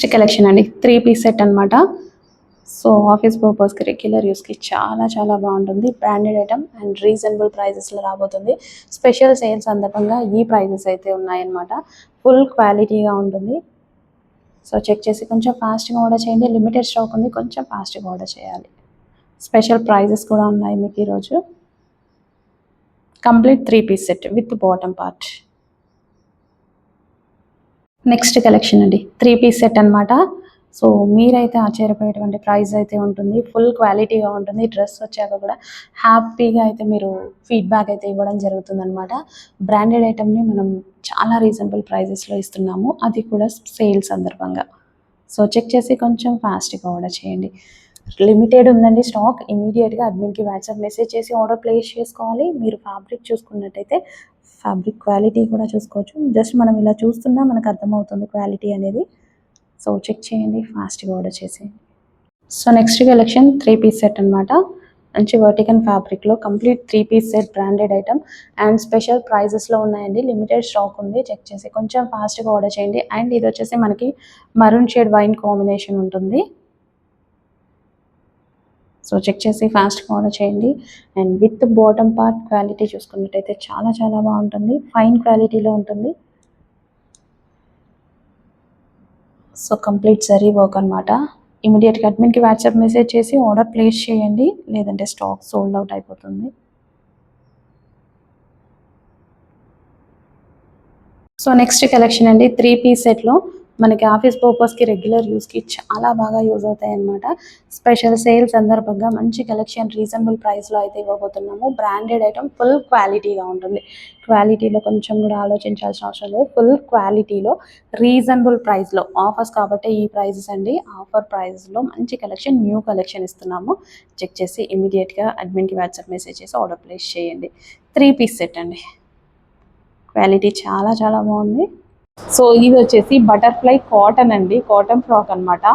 Next collection అండి. Three piece set అనమాట so office పర్పస్కి రెగ్యులర్ యూస్కి చాలా చాలా బాగుంటుంది. బ్రాండెడ్ ఐటమ్ అండ్ రీజనబుల్ ప్రైజెస్లో రాబోతుంది. స్పెషల్ సేల్స్ సందర్భంగా ఈ ప్రైజెస్ అయితే ఉన్నాయన్నమాట. ఫుల్ క్వాలిటీగా ఉంటుంది. సో చెక్ చేసి కొంచెం ఫాస్ట్గా ఆర్డర్ చేయండి. లిమిటెడ్ స్టాక్ ఉంది. కొంచెం ఫాస్ట్గా ఆర్డర్ చేయాలి. స్పెషల్ ప్రైజెస్ కూడా ఉన్నాయి మీకు ఈరోజు. Complete three piece set with bottom part next collection అండి. త్రీ పీస్ సెట్ అనమాట సో మీరైతే ఆశ్చర్యపోయేటువంటి ప్రైస్ అయితే ఉంటుంది. ఫుల్ క్వాలిటీగా ఉంటుంది. డ్రెస్ వచ్చాక కూడా హ్యాపీగా అయితే మీరు ఫీడ్బ్యాక్ అయితే ఇవ్వడం జరుగుతుంది అనమాట బ్రాండెడ్ ఐటమ్ని మనం చాలా రీజనబుల్ ప్రైజెస్లో ఇస్తున్నాము. అది కూడా సేల్ సందర్భంగా. సో చెక్ చేసి కొంచెం ఫాస్ట్గా ఆర్డర్ చేయండి. లిమిటెడ్ ఉందండి స్టాక్. ఇమీడియట్గా అడ్మిన్కి వాట్సాప్ మెసేజ్ చేసి ఆర్డర్ ప్లేస్ చేసుకోవాలి. మీరు ఫ్యాబ్రిక్ చూసుకున్నట్టయితే ఫ్యాబ్రిక్ క్వాలిటీ కూడా చూసుకోవచ్చు. జస్ట్ మనం ఇలా చూస్తున్నా మనకు అర్థమవుతుంది క్వాలిటీ అనేది. సో చెక్ చేయండి ఫాస్ట్గా ఆర్డర్ చేసేయండి. So next collection three piece set అనమాట మంచి వర్టికన్ ఫ్యాబ్రిక్లో complete three piece set branded item and special ప్రైజెస్లో ఉన్నాయండి. లిమిటెడ్ స్టాక్ ఉంది. చెక్ చేసి కొంచెం ఫాస్ట్గా ఆర్డర్ చేయండి. అండ్ ఇది వచ్చేసి మనకి మరూన్ షేడ్ వైన్ కాంబినేషన్ ఉంటుంది. సో చెక్ చేసి ఫాస్ట్గా ఆర్డర్ చేయండి. And with bottom part quality చూసుకున్నట్టయితే చాలా చాలా బాగుంటుంది. ఫైన్ క్వాలిటీలో ఉంటుంది. సో కంప్లీట్ సరీ వర్క్ అనమాట ఇమీడియట్గా అడ్మిన్కి వాట్సాప్ మెసేజ్ చేసి ఆర్డర్ ప్లేస్ చేయండి. లేదంటే స్టాక్ సోల్డ్ అవుట్ అయిపోతుంది. సో నెక్స్ట్ కలెక్షన్ అండి. త్రీ పీస్ సెట్లో మనకి ఆఫీస్ పర్పస్కి రెగ్యులర్ యూస్కి చాలా బాగా యూజ్ అవుతాయి అన్నమాట. స్పెషల్ సేల్ సందర్భంగా మంచి కలెక్షన్ రీజనబుల్ ప్రైస్లో అయితే ఇవ్వబోతున్నాము. బ్రాండెడ్ ఐటమ్ ఫుల్ క్వాలిటీగా ఉంటుంది. క్వాలిటీలో కొంచెం కూడా ఆలోచించాల్సిన అవసరం లేదు. ఫుల్ క్వాలిటీలో రీజనబుల్ ప్రైస్లో ఆఫర్స్ కాబట్టి ఈ ప్రైజెస్ అండి. ఆఫర్ ప్రైజెస్లో మంచి కలెక్షన్ న్యూ కలెక్షన్ ఇస్తున్నాము. చెక్ చేసి ఇమీడియట్గా అడ్మిన్కి వాట్సాప్ మెసేజ్ చేసి ఆర్డర్ ప్లేస్ చేయండి. త్రీ పీస్ సెట్ అండి. క్వాలిటీ చాలా చాలా బాగుంది. సో ఇది వచ్చేసి బటర్ఫ్లై కాటన్ అండి కాటన్ ఫ్రాక్ అనమాట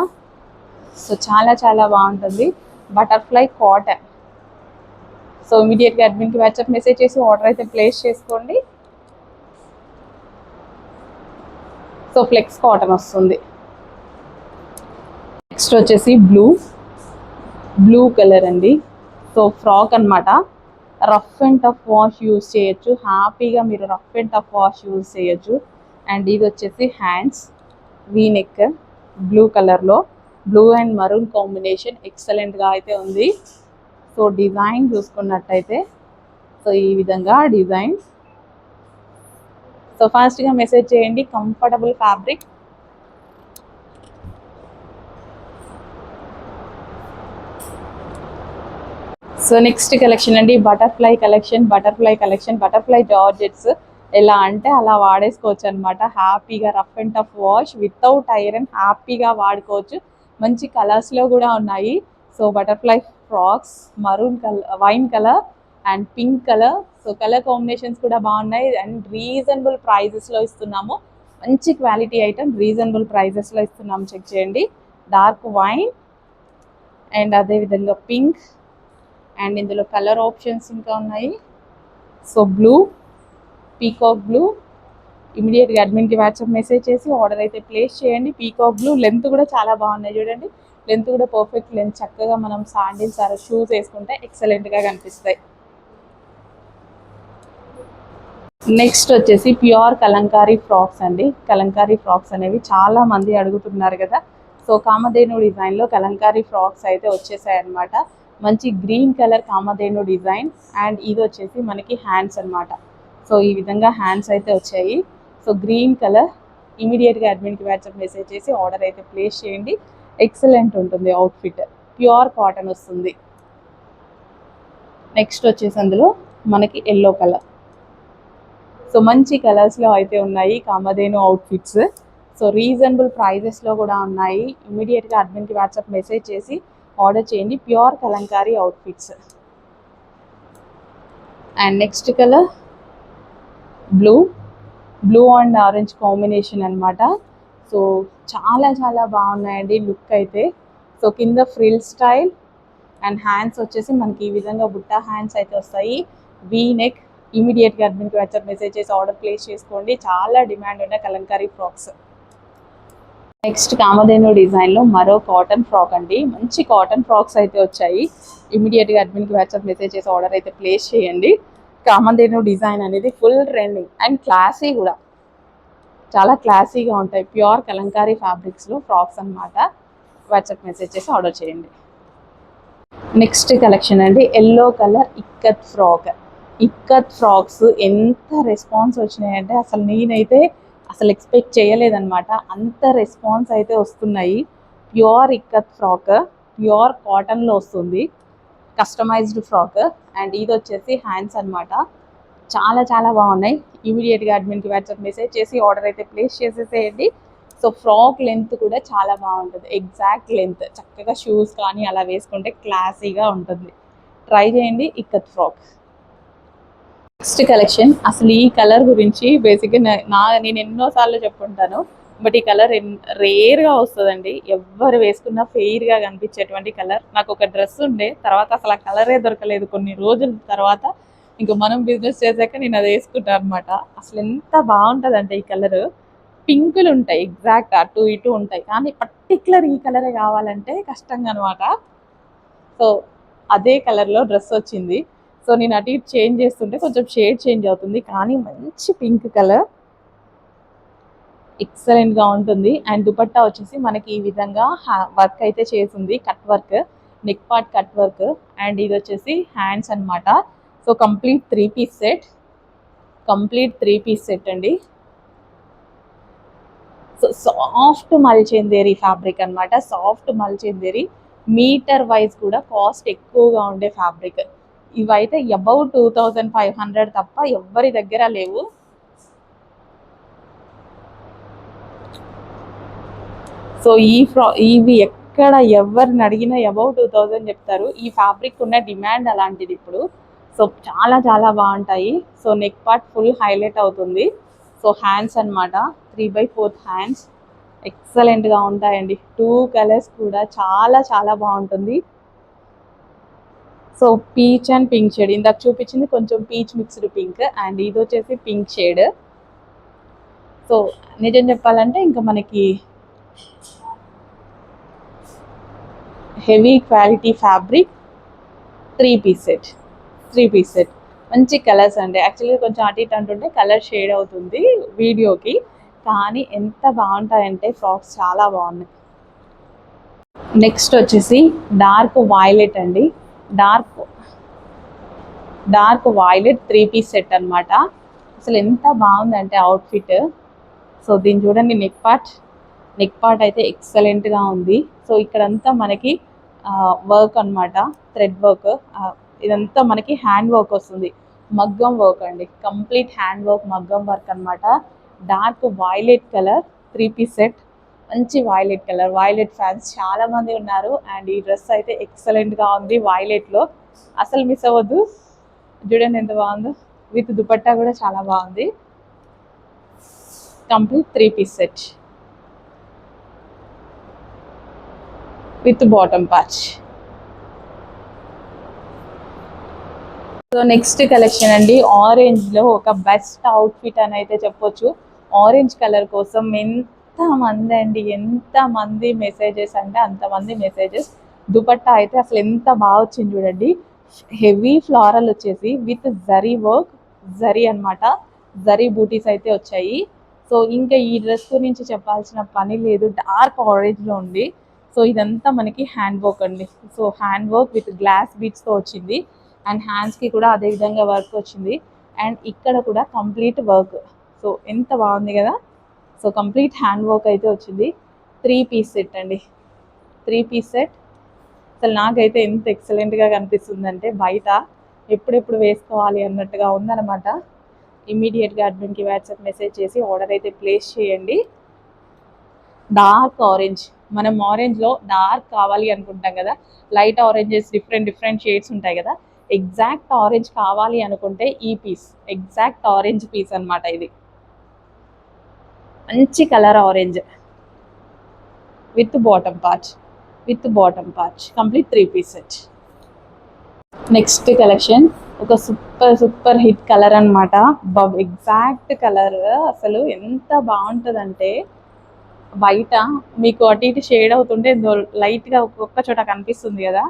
సో చాలా చాలా బాగుంటుంది. Butterfly cotton. సో ఇమీడియట్గా అడ్మిన్కి వాట్సాప్ మెసేజ్ చేసి ఆర్డర్ అయితే ప్లేస్ చేసుకోండి. సో ఫ్లెక్స్ కాటన్ వస్తుంది. నెక్స్ట్ వచ్చేసి బ్లూ బ్లూ కలర్ అండి. సో ఫ్రాక్ అన్నమాట. Rough and tough wash use చేయొచ్చు. హ్యాపీగా మీరు rough and tough wash use చేయొచ్చు. అండ్ ఇది వచ్చేసి హ్యాండ్స్ వీ నెక్ బ్లూ కలర్లో బ్లూ అండ్ మరూన్ కాంబినేషన్ ఎక్సలెంట్గా అయితే ఉంది. సో డిజైన్ చూసుకున్నట్టయితే సో ఈ విధంగా డిజైన్ సో ఫాస్ట్గా మెసేజ్ చేయండి. Comfortable fabric so next collection అండి. Butterfly collection butterfly collection butterfly georgettes ఎలా అంటే అలా వాడేసుకోవచ్చు అనమాట హ్యాపీగా rough and tough wash without iron హ్యాపీగా వాడుకోవచ్చు. మంచి కలర్స్లో కూడా ఉన్నాయి. So butterfly frocks maroon colour wine colour and pink colour. So colour combinations కూడా బాగున్నాయి. అండ్ రీజనబుల్ ప్రైజెస్లో ఇస్తున్నాము. మంచి క్వాలిటీ ఐటమ్ రీజనబుల్ ప్రైజెస్లో ఇస్తున్నాము చెక్ చేయండి. డార్క్ వైన్ అండ్ అదేవిధంగా పింక్ అండ్ ఇందులో కలర్ ఆప్షన్స్ ఇంకా ఉన్నాయి. సో బ్లూ పీకాక్ బ్లూ ఇమీడియట్గా అడ్మిన్కి వాట్సాప్ మెసేజ్ చేసి ఆర్డర్ అయితే ప్లేస్ చేయండి. పీకాక్ బ్లూ లెంత్ కూడా చాలా బాగున్నాయి చూడండి. లెంత్ కూడా పర్ఫెక్ట్ లెంత్ చక్కగా మనం శాండిల్స్ అలా షూస్ వేసుకుంటే ఎక్సలెంట్గా కనిపిస్తాయి. నెక్స్ట్ వచ్చేసి ప్యూర్ కలంకారీ ఫ్రాక్స్ అండి. కలంకారీ ఫ్రాక్స్ అనేవి చాలా మంది అడుగుతున్నారు కదా. సో కామధేను డిజైన్లో కలంకారీ ఫ్రాక్స్ అయితే వచ్చేసాయి అనమాట మంచి green colour Kamadhenu design. And ఇది వచ్చేసి మనకి హ్యాండ్స్ అన్నమాట. సో ఈ విధంగా హ్యాండ్స్ అయితే వచ్చాయి. సో గ్రీన్ కలర్ ఇమీడియట్గా అడ్మిన్కి వాట్సాప్ మెసేజ్ చేసి ఆర్డర్ అయితే ప్లేస్ చేయండి. ఎక్సలెంట్ ఉంటుంది అవుట్ఫిట్. ప్యూర్ కాటన్ వస్తుంది. నెక్స్ట్ వచ్చేసి అందులో మనకి ఎల్లో కలర్. సో మంచి కలర్స్లో అయితే ఉన్నాయి కామధేను అవుట్ఫిట్స్. సో రీజనబుల్ ప్రైజెస్లో కూడా ఉన్నాయి. ఇమీడియట్గా అడ్మిన్కి వాట్సాప్ మెసేజ్ చేసి ఆర్డర్ చేయండి. Pure Kalamkari outfits. And next colour blue blue and orange combination అనమాట సో చాలా చాలా బాగున్నాయండి లుక్ అయితే. సో కింద ఫ్రిల్ స్టైల్ అండ్ హ్యాండ్స్ వచ్చేసి మనకి ఈ విధంగా బుట్ట హ్యాండ్స్ అయితే వస్తాయి. వీ నెక్ ఇమీడియట్గా అడ్మిన్కి వాట్సాప్ మెసేజ్ చేసి ఆర్డర్ ప్లేస్ చేసుకోండి. చాలా డిమాండ్ ఉన్న కలంకారీ ఫ్రాక్స్ నెక్స్ట్ కామధేను డిజైన్లో మరో కాటన్ ఫ్రాక్ అండి. మంచి కాటన్ ఫ్రాక్స్ అయితే వచ్చాయి. ఇమీడియట్గా అడ్మిన్కి వాట్సాప్ మెసేజ్ చేసి ఆర్డర్ అయితే ప్లేస్ చేయండి. కామధేను డిజైన్ అనేది ఫుల్ ట్రెండింగ్ అండ్ క్లాసీ కూడా. చాలా క్లాసీగా ఉంటాయి. ప్యూర్ కలంకారీ ఫ్యాబ్రిక్స్లో ఫ్రాక్స్ అన్నమాట. వాట్సాప్ మెసేజ్ చేసి ఆర్డర్ చేయండి. నెక్స్ట్ కలెక్షన్ అండి. Yellow colour ikat frock. Ikat frocks ఎంత రెస్పాన్స్ వచ్చినాయంటే అసలు నేనైతే అసలు ఎక్స్పెక్ట్ చేయలేదన్నమాట. అంత రెస్పాన్స్ అయితే వస్తున్నాయి. Pure ikat frock. ప్యూర్ కాటన్లో వస్తుంది. Customized frock. అండ్ ఇది వచ్చేసి హ్యాండ్స్ అన్నమాట. చాలా చాలా బాగున్నాయి. ఇమీడియట్గా అడ్మిన్కి వాట్సాప్ మెసేజ్ చేసి ఆర్డర్ అయితే ప్లేస్ చేసేసేయండి. సో ఫ్రాక్ లెంత్ కూడా చాలా బాగుంటుంది. ఎగ్జాక్ట్ లెంత్ చక్కగా షూస్ కానీ అలా వేసుకుంటే క్లాసీగా ఉంటుంది. ట్రై చేయండి ఇక్కత్ ఫ్రాక్ నెక్స్ట్ కలెక్షన్ అసలు ఈ కలర్ గురించి బేసిక్గా నా నేను ఎన్నోసార్లు చెప్పుకుంటాను బట్ ఈ కలర్ రేర్గా వస్తుందండి. ఎవ్వరు వేసుకున్నా ఫెయిర్గా కనిపించేటువంటి కలర్. నాకు ఒక డ్రెస్ ఉండే తర్వాత అసలు ఆ కలరే దొరకలేదు. కొన్ని రోజుల తర్వాత ఇంకా మనం బిజినెస్ చేశాక నేను అది వేసుకుంటాను అనమాట అసలు ఎంత బాగుంటుందంటే ఈ కలర్. పింకులు ఉంటాయి ఎగ్జాక్ట్ అటు ఇటు ఉంటాయి. కానీ పర్టికులర్ ఈ కలరే కావాలంటే కష్టంగా అనమాట సో అదే కలర్లో డ్రెస్ వచ్చింది. సో నేను అటు ఇటు చేంజ్ చేస్తుంటే కొంచెం షేడ్ చేంజ్ అవుతుంది. కానీ మంచి పింక్ కలర్. ఎక్సలెంట్గా ఉంటుంది. అండ్ దుపట్టా వచ్చేసి మనకి ఈ విధంగా వర్క్ అయితే చేసింది. Cut work neck part cut work and ఇది వచ్చేసి హ్యాండ్స్ అన్నమాట. So complete three piece set complete three piece set అండి. సో సాఫ్ట్ మల్చేందేరి ఫ్యాబ్రిక్ అన్నమాట. సాఫ్ట్ మల్చేందేరి మీటర్ వైజ్ కూడా కాస్ట్ ఎక్కువగా ఉండే ఫ్యాబ్రిక్ ఇవైతే about two thousand five hundred తప్ప ఎవ్వరి దగ్గర లేవు. సో ఈ ఫ్రా ఇవి ఎక్కడ ఎవరిని అడిగినా అబౌట్ టూ థౌజండ్ చెప్తారు. ఈ ఫ్యాబ్రిక్ ఉన్న డిమాండ్ అలాంటిది ఇప్పుడు. సో చాలా చాలా బాగుంటాయి. So neck part full highlight అవుతుంది. సో హ్యాండ్స్ అన్నమాట. Three by fourth hands. ఎక్సలెంట్గా ఉంటాయండి. టూ కలర్స్ కూడా చాలా చాలా బాగుంటుంది. So peach and pink shade. ఇందాక చూపించింది కొంచెం పీచ్ మిక్స్డ్ పింక్ అండ్ ఇది వచ్చేసి పింక్ షేడ్. సో నిజం చెప్పాలంటే ఇంకా మనకి heavy quality fabric three piece set. Three piece set. మంచి కలర్స్ అండి. యాక్చువల్గా కొంచెం అటు ఇటు అంటుంటే కలర్ షేడ్ అవుతుంది వీడియోకి. కానీ ఎంత బాగుంటాయంటే ఫ్రాక్స్ చాలా బాగున్నాయి. నెక్స్ట్ వచ్చేసి డార్క్ వైలెట్ అండి. Dark dark violet three piece set అనమాట అసలు ఎంత బాగుందంటే అవుట్ఫిట్. సో దీన్ని చూడండి నెక్ పార్ట్. నెక్ పార్ట్ అయితే ఎక్సలెంట్గా ఉంది. సో ఇక్కడంతా మనకి వర్క్ అన్నమాట థ్రెడ్ వర్క్ ఇదంతా మనకి హ్యాండ్ వర్క్ వస్తుంది. మగ్గం వర్క్ అండి. కంప్లీట్ హ్యాండ్ వర్క్ మగ్గం వర్క్ అన్నమాట. Dark violet colour three piece set మంచి వైలెట్ కలర్ వైలెట్ ఫ్యాన్స్ చాలా మంది ఉన్నారు. అండ్ ఈ డ్రెస్ అయితే ఎక్సలెంట్గా ఉంది వైలెట్లో. అసలు మిస్ అవ్వద్దు. చూడండి ఎంత బాగుందో. విత్ దుపట్టా కూడా చాలా బాగుంది. Complete three piece set with bottom patch so next collection అండి ఆరెంజ్లో ఒక బెస్ట్ అవుట్ఫిట్ అని అయితే చెప్పొచ్చు. ఆరెంజ్ కలర్ కోసం ఎంత మంది అండి ఎంత మంది మెసేజెస్ అంటే అంతమంది మెసేజెస్. దుపట్టా అయితే అసలు ఎంత బాగా వచ్చింది చూడండి. హెవీ ఫ్లారల్ వచ్చేసి విత్ జరీ వర్క్ జరీ అన్నమాట. జరీ బూటీస్ అయితే వచ్చాయి. సో ఇంకా ఈ డ్రెస్ గురించి చెప్పాల్సిన పని లేదు డార్క్ ఆరెంజ్లో ఉంది. సో ఇదంతా మనకి హ్యాండ్ వర్క్ అండి. So hand work with glass బీట్స్తో వచ్చింది. అండ్ హ్యాండ్స్కి కూడా అదే విధంగా వర్క్ వచ్చింది. అండ్ ఇక్కడ కూడా కంప్లీట్ వర్క్. సో ఎంత బాగుంది కదా. సో కంప్లీట్ హ్యాండ్ వర్క్ అయితే వచ్చింది. త్రీ పీస్ సెట్ అండి. Three piece set. అసలు నాకైతే ఎంత ఎక్సలెంట్గా కనిపిస్తుంది అంటే బయట ఎప్పుడెప్పుడు వేసుకోవాలి అన్నట్టుగా ఉందన్నమాట. ఇమీడియట్గా అడ్మిన్కి వాట్సాప్ మెసేజ్ చేసి ఆర్డర్ అయితే ప్లేస్ చేయండి. డార్క్ ఆరెంజ్ మనం ఆరెంజ్లో డార్క్ కావాలి అనుకుంటాం కదా. Light oranges different different shades ఉంటాయి కదా. ఎగ్జాక్ట్ ఆరెంజ్ కావాలి అనుకుంటే ఈ పీస్ ఎగ్జాక్ట్ ఆరెంజ్ పీస్ అన్నమాట ఇది. మంచి colour orange with bottom patch with bottom patch complete three piece set next collection ఒక సూపర్ సూపర్ హిట్ కలర్ అనమాట ఎగ్జాక్ట్ కలర్ అసలు ఎంత బాగుంటుందంటే బయట మీకు అటు ఇటు షేడ్ అవుతుంటే లైట్గా ఒక్కొక్క చోట కనిపిస్తుంది కదా.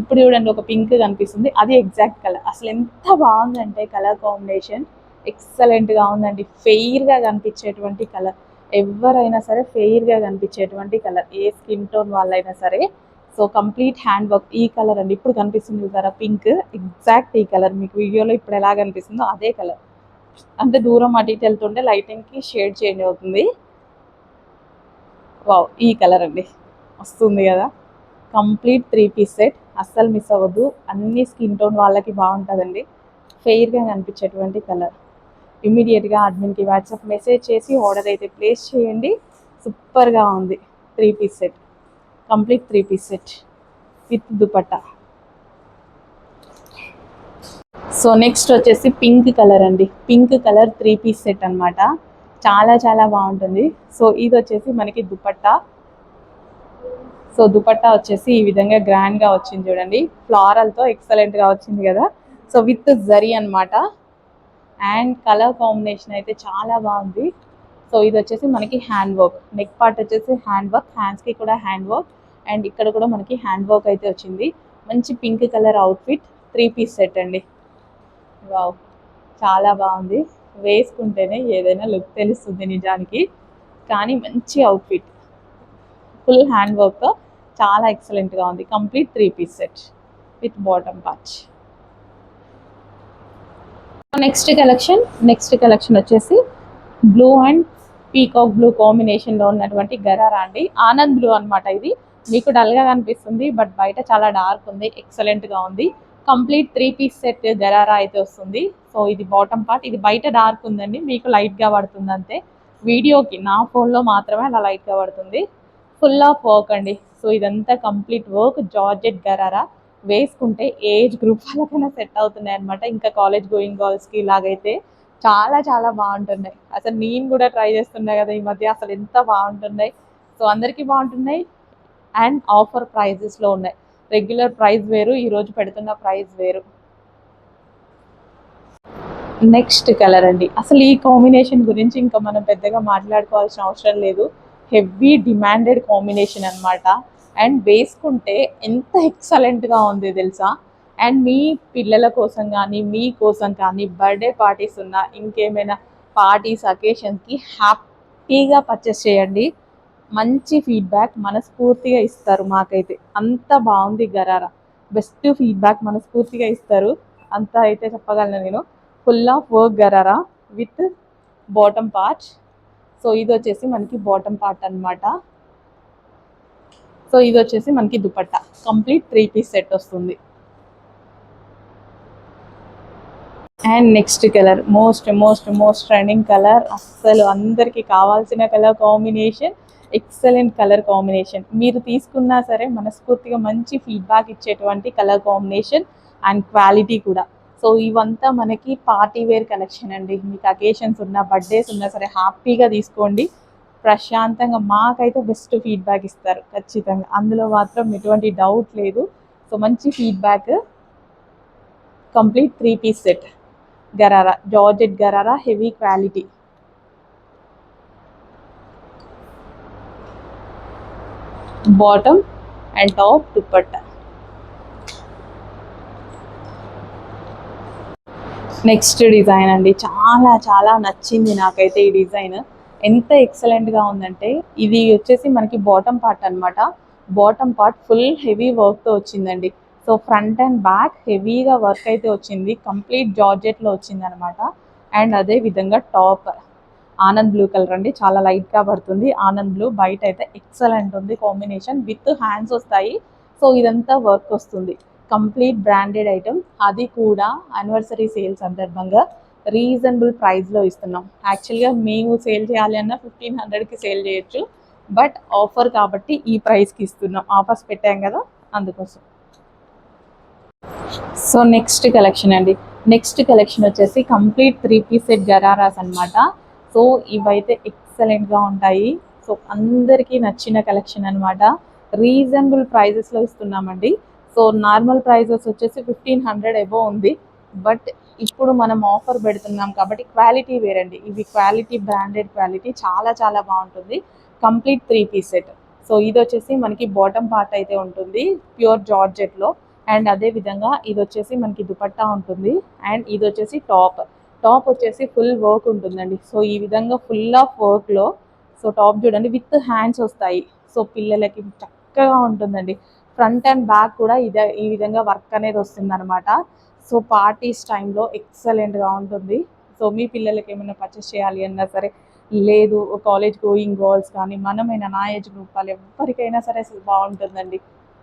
ఇప్పుడు చూడండి ఒక పింక్ కనిపిస్తుంది. అది ఎగ్జాక్ట్ కలర్ అసలు ఎంత బాగుందంటే కలర్ కాంబినేషన్ ఎక్సలెంట్గా ఉందండి. ఫెయిర్గా కనిపించేటువంటి కలర్ ఎవరైనా సరే ఫెయిర్గా కనిపించేటువంటి కలర్ ఏ స్కిన్ టోన్ వాళ్ళైనా సరే. సో కంప్లీట్ హ్యాండ్ వర్క్ ఈ కలర్ అండి. ఇప్పుడు కనిపిస్తుంది చూసారా? పింక్ ఎగ్జాక్ట్ ఈ కలర్ మీకు వీడియోలో ఇప్పుడు ఎలా కనిపిస్తుందో అదే కలర్ అంటే దూరం అటు ఇటు వెళ్తుంటే లైటింగ్కి షేడ్ చేంజ్ అవుతుంది. వావ్ ఈ కలర్ అండి. వస్తుంది కదా. Complete three piece set. అస్సలు మిస్ అవ్వద్దు. అన్ని స్కిన్ టోన్ వాళ్ళకి బాగుంటుందండి. ఫెయిర్గా కనిపించేటువంటి కలర్. ఇమీడియట్గా అడ్మిన్కి వాట్సాప్ మెసేజ్ చేసి ఆర్డర్ అయితే ప్లేస్ చేయండి. సూపర్గా ఉంది. Three piece set. Complete three piece set. With dupatta. So next వచ్చేసి పింక్ కలర్ అండి. Pink colour three piece set అన్నమాట. చాలా చాలా బాగుంటుంది. సో ఇది వచ్చేసి మనకి దుపట్టా. సో దుపట్టా వచ్చేసి ఈ విధంగా గ్రాండ్గా వచ్చింది చూడండి. ఫ్లారల్తో ఎక్సలెంట్గా వచ్చింది కదా. సో విత్ జరీ అన్నమాట. అండ్ కలర్ కాంబినేషన్ అయితే చాలా బాగుంది. సో ఇది వచ్చేసి మనకి హ్యాండ్ వర్క్ నెక్ పార్ట్ వచ్చేసి హ్యాండ్ వర్క్ హ్యాండ్స్కి కూడా హ్యాండ్ వర్క్ అండ్ ఇక్కడ కూడా మనకి హ్యాండ్ వర్క్ అయితే వచ్చింది. మంచి pink colour outfit three piece set అండి. వావ్ చాలా బాగుంది. వేసుకుంటేనే ఏదైనా లుక్ తెలుస్తుంది నిజానికి. కానీ మంచి అవుట్ఫిట్ ఫుల్ హ్యాండ్ వర్క్ చాలా ఎక్సలెంట్గా ఉంది. Complete three piece set with bottom patch next collection next collection వచ్చేసి బ్లూ అండ్ పీకాక్ బ్లూ కాంబినేషన్లో ఉన్నటువంటి గరారా అండి. ఆనంద్ బ్లూ అన్నమాట ఇది. మీకు డల్గా కనిపిస్తుంది బట్ బయట చాలా డార్క్ ఉంది ఎక్సలెంట్గా ఉంది. Complete three piece set gharara అయితే వస్తుంది. సో ఇది బాటమ్ పార్ట్ ఇది బయట డార్క్ ఉందండి. మీకు లైట్గా పడుతుంది అంతే. వీడియోకి నా ఫోన్లో మాత్రమే అలా లైట్గా పడుతుంది. ఫుల్ ఆఫ్ వర్క్ అండి. సో ఇదంతా కంప్లీట్ వర్క్ జార్జెట్ గరారా వేసుకుంటే ఏజ్ గ్రూప్ వాళ్ళకైనా సెట్ అవుతున్నాయి అనమాట ఇంకా కాలేజ్ గోయింగ్ గర్ల్స్కి ఇలాగైతే చాలా చాలా బాగుంటున్నాయి. అసలు నేను కూడా ట్రై చేస్తున్నా కదా ఈ మధ్య. అసలు ఎంత బాగుంటున్నాయి. సో అందరికీ బాగుంటున్నాయి. అండ్ ఆఫర్ ప్రైజెస్లో ఉన్నాయి. రెగ్యులర్ ప్రైస్ వేరు. ఈరోజు పెడుతున్న ప్రైస్ వేరు. నెక్స్ట్ కలర్ అండి. అసలు ఈ కాంబినేషన్ గురించి ఇంకా మనం పెద్దగా మాట్లాడుకోవాల్సిన అవసరం లేదు. హెవీ డిమాండెడ్ కాంబినేషన్ అన్నమాట. అండ్ వేసుకుంటే ఎంత ఎక్సలెంట్గా ఉంది తెలుసా? అండ్ మీ పిల్లల కోసం కానీ మీ కోసం కానీ బర్త్డే పార్టీస్ ఉన్నా ఇంకేమైనా పార్టీస్ అకేషన్కి హ్యాపీగా పర్చేస్ చేయండి. మంచి ఫీడ్బ్యాక్ మనస్ఫూర్తిగా ఇస్తారు మాకైతే. అంత బాగుంది గరారా. బెస్ట్ ఫీడ్బ్యాక్ మనస్ఫూర్తిగా ఇస్తారు. అంత అయితే చెప్పగలను నేను. Full of work gharara with bottom part so ఇది వచ్చేసి మనకి బాటమ్ పార్ట్ అనమాట సో ఇది వచ్చేసి మనకి dupatta. Complete three piece set వస్తుంది. And next colour most most most trending colour అస్సలు అందరికీ కావాల్సిన colour combination excellent colour combination మీరు తీసుకున్నా సరే మనస్ఫూర్తిగా మంచి ఫీడ్బ్యాక్ ఇచ్చేటువంటి కలర్ కాంబినేషన్ అండ్ క్వాలిటీ కూడా. సో ఇవంతా మనకి పార్టీ వేర్ కలెక్షన్ అండి. మీకు అకేషన్స్ ఉన్నా బర్త్డేస్ ఉన్నా సరే హ్యాపీగా తీసుకోండి. ప్రశాంతంగా మాకైతే బెస్ట్ ఫీడ్బ్యాక్ ఇస్తారు ఖచ్చితంగా. అందులో మాత్రం ఎటువంటి డౌట్ లేదు. సో మంచి feedback complete three piece set gharara georgette gharara heavy quality bottom and top dupatta next design అండి. చాలా చాలా నచ్చింది నాకైతే ఈ డిజైన్. ఎంత ఎక్సలెంట్గా ఉందంటే ఇది వచ్చేసి మనకి బాటమ్ పార్ట్ అనమాట బాటమ్ పార్ట్ ఫుల్ హెవీ వర్క్తో వచ్చిందండి. సో ఫ్రంట్ అండ్ బ్యాక్ హెవీగా వర్క్ అయితే వచ్చింది. కంప్లీట్ జార్జెట్లో వచ్చింది అనమాట అండ్ అదే విధంగా టాప్ ఆనంద్ బ్లూ కలర్ అండి. చాలా లైట్గా పడుతుంది. ఆనంద్ బ్లూ బయట అయితే ఎక్సలెంట్ ఉంది కాంబినేషన్. విత్ హ్యాండ్స్ వస్తాయి. సో ఇదంతా వర్క్ వస్తుంది. Complete branded item. అది కూడా యానివర్సరీ సేల్ సందర్భంగా రీజనబుల్ ప్రైస్లో ఇస్తున్నాం. యాక్చువల్గా మేము సేల్ చేయాలి అన్న ఫిఫ్టీన్ హండ్రెడ్కి సేల్ చేయొచ్చు. బట్ ఆఫర్ కాబట్టి ఈ ప్రైస్కి ఇస్తున్నాం. ఆఫర్స్ పెట్టాం కదా అందుకోసం. సో నెక్స్ట్ కలెక్షన్ అండి. నెక్స్ట్ కలెక్షన్ వచ్చేసి complete three piece set ghararas అన్నమాట. సో ఇవైతే ఎక్సలెంట్గా ఉంటాయి. సో అందరికీ నచ్చిన కలెక్షన్ అన్నమాట. రీజనబుల్ ప్రైజెస్లో ఇస్తున్నామండి. సో నార్మల్ ప్రైజెస్ వచ్చేసి ఫిఫ్టీన్ హండ్రెడ్ ఎబో ఉంది. బట్ ఇప్పుడు మనం ఆఫర్ పెడుతున్నాం కాబట్టి క్వాలిటీ వేరండి. ఇవి క్వాలిటీ బ్రాండెడ్ క్వాలిటీ చాలా చాలా బాగుంటుంది. Complete three piece set. So ఇది వచ్చేసి మనకి బాటమ్ పార్ట్ అయితే ఉంటుంది ప్యూర్ జార్జెట్లో అండ్ అదే విధంగా ఇది వచ్చేసి మనకి దుపట్టా ఉంటుంది. అండ్ ఇది వచ్చేసి టాప్. టాప్ వచ్చేసి ఫుల్ వర్క్ ఉంటుందండి. సో ఈ విధంగా ఫుల్ ఆఫ్ వర్క్లో సో టాప్ చూడండి విత్ హ్యాండ్స్ వస్తాయి. సో పిల్లలకి చక్కగా ఉంటుందండి. ఫ్రంట్ అండ్ బ్యాక్ కూడా ఇదే ఈ విధంగా వర్క్ అనేది వస్తుంది అనమాట సో పార్టీస్ టైంలో ఎక్సలెంట్గా ఉంటుంది. సో మీ పిల్లలకి ఏమైనా పర్చేస్ చేయాలి అన్నా సరే లేదు కాలేజ్ గోయింగ్ గర్ల్స్ కానీ మనమైనా నా ఏజ్ గ్రూప్ వాళ్ళు ఎవరికైనా సరే అసలు బాగుంటుందండి.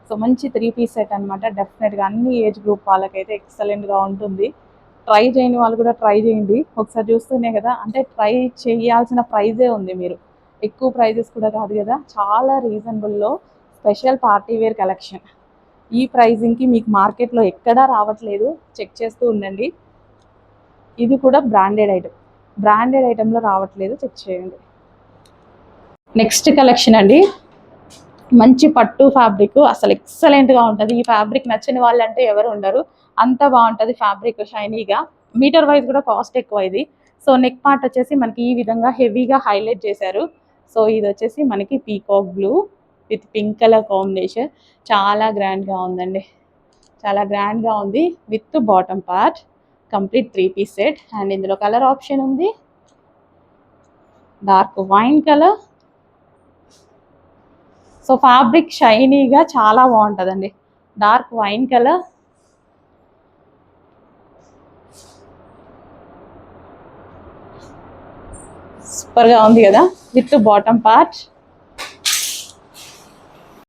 సో మంచి త్రీ పీస్ సెట్ అనమాట డెఫినెట్గా అన్ని ఏజ్ గ్రూప్ వాళ్ళకైతే ఎక్సలెంట్గా ఉంటుంది. ట్రై చేయని వాళ్ళు కూడా ట్రై చేయండి. ఒకసారి చూస్తూనే కదా అంటే ట్రై చేయాల్సిన ప్రైజే ఉంది మీరు. ఎక్కువ ప్రైజెస్ కూడా కాదు కదా. చాలా రీజనబుల్లో స్పెషల్ పార్టీ వేర్ కలెక్షన్. ఈ ప్రైజింగ్కి మీకు మార్కెట్లో ఎక్కడా రావట్లేదు. చెక్ చేస్తూ ఉండండి. ఇది కూడా బ్రాండెడ్ ఐటమ్. బ్రాండెడ్ ఐటెంలో రావట్లేదు. చెక్ చేయండి. నెక్స్ట్ కలెక్షన్ అండి. మంచి పట్టు ఫ్యాబ్రిక్. అసలు ఎక్సలెంట్గా ఉంటుంది. ఈ ఫ్యాబ్రిక్ నచ్చని వాళ్ళంటే ఎవరు ఉండరు. అంత బాగుంటుంది ఫ్యాబ్రిక్ షైనీగా. మీటర్ వైజ్ కూడా కాస్ట్ ఎక్కువ ఇది. సో నెక్ పార్ట్ వచ్చేసి మనకి ఈ విధంగా హెవీగా హైలైట్ చేశారు. సో ఇది వచ్చేసి మనకి peacock blue. With pink colour combination. చాలా గ్రాండ్గా ఉందండి. చాలా గ్రాండ్గా ఉంది. With bottom part. Complete three piece set. And ఇందులో కలర్ ఆప్షన్ ఉంది. Dark wine colour. So fabric షైనీగా చాలా బాగుంటుందండి. Dark wine colour. సూపర్గా ఉంది కదా. With bottom part.